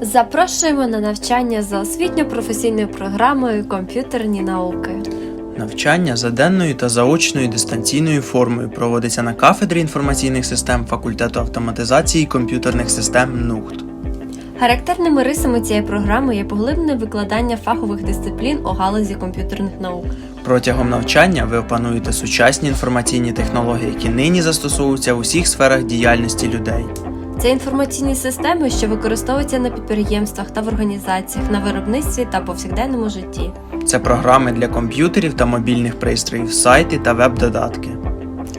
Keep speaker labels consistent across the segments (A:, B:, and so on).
A: Запрошуємо на навчання за освітньо-професійною програмою комп'ютерні науки.
B: Навчання за денною та заочною дистанційною формою проводиться на кафедрі інформаційних систем факультету автоматизації комп'ютерних систем НУХТ.
A: Характерними рисами цієї програми є поглиблене викладання фахових дисциплін у галузі комп'ютерних наук.
B: Протягом навчання ви опануєте сучасні інформаційні технології, які нині застосовуються в усіх сферах діяльності людей.
A: Це інформаційні системи, що використовуються на підприємствах та в організаціях, на виробництві та повсякденному житті.
B: Це програми для комп'ютерів та мобільних пристроїв, сайти та веб-додатки.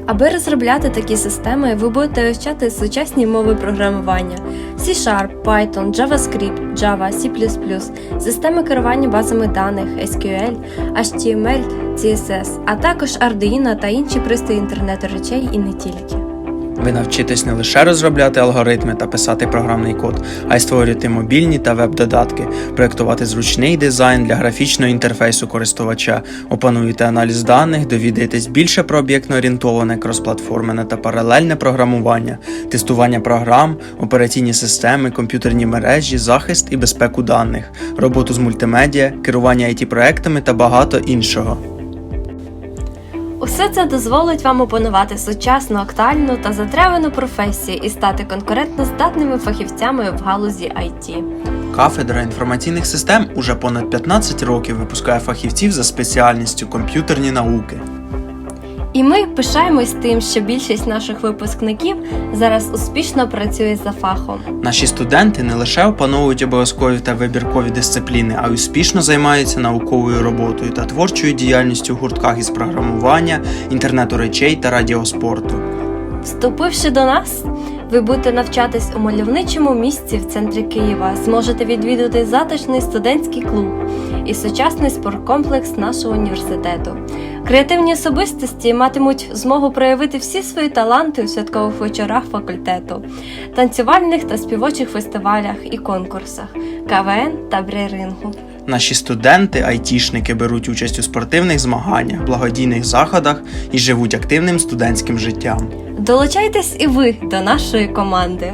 A: Аби розробляти такі системи, ви будете вивчати сучасні мови програмування C-Sharp, Python, JavaScript, Java, C++, системи керування базами даних, SQL, HTML, CSS, а також Arduino та інші пристрої інтернету речей і не тільки.
B: Ви навчитесь не лише розробляти алгоритми та писати програмний код, а й створювати мобільні та веб-додатки, проєктувати зручний дизайн для графічного інтерфейсу користувача, опануєте аналіз даних, довідаєтесь більше про об'єктно-орієнтоване кросплатформене та паралельне програмування, тестування програм, операційні системи, комп'ютерні мережі, захист і безпеку даних, роботу з мультимедіа, керування it проектами та багато іншого.
A: Усе це дозволить вам опанувати сучасну, актуальну та затребувану професію і стати конкурентно здатними фахівцями в галузі IT.
B: Кафедра інформаційних систем уже понад 15 років випускає фахівців за спеціальністю комп'ютерні науки.
A: І ми пишаємось тим, що більшість наших випускників зараз успішно працює за фахом.
B: Наші студенти не лише опановують обов'язкові та вибіркові дисципліни, а й успішно займаються науковою роботою та творчою діяльністю в гуртках із програмування, інтернету речей та радіоспорту.
A: Вступивши до нас, ви будете навчатись у мальовничому місці в центрі Києва, зможете відвідати затишний студентський клуб і сучасний спорткомплекс нашого університету. Креативні особистості матимуть змогу проявити всі свої таланти у святкових вечорах факультету, танцювальних та співочих фестивалях і конкурсах, КВН та брейрингу.
B: Наші студенти, айтішники беруть участь у спортивних змаганнях, благодійних заходах і живуть активним студентським життям.
A: Долучайтесь і ви до нашої команди.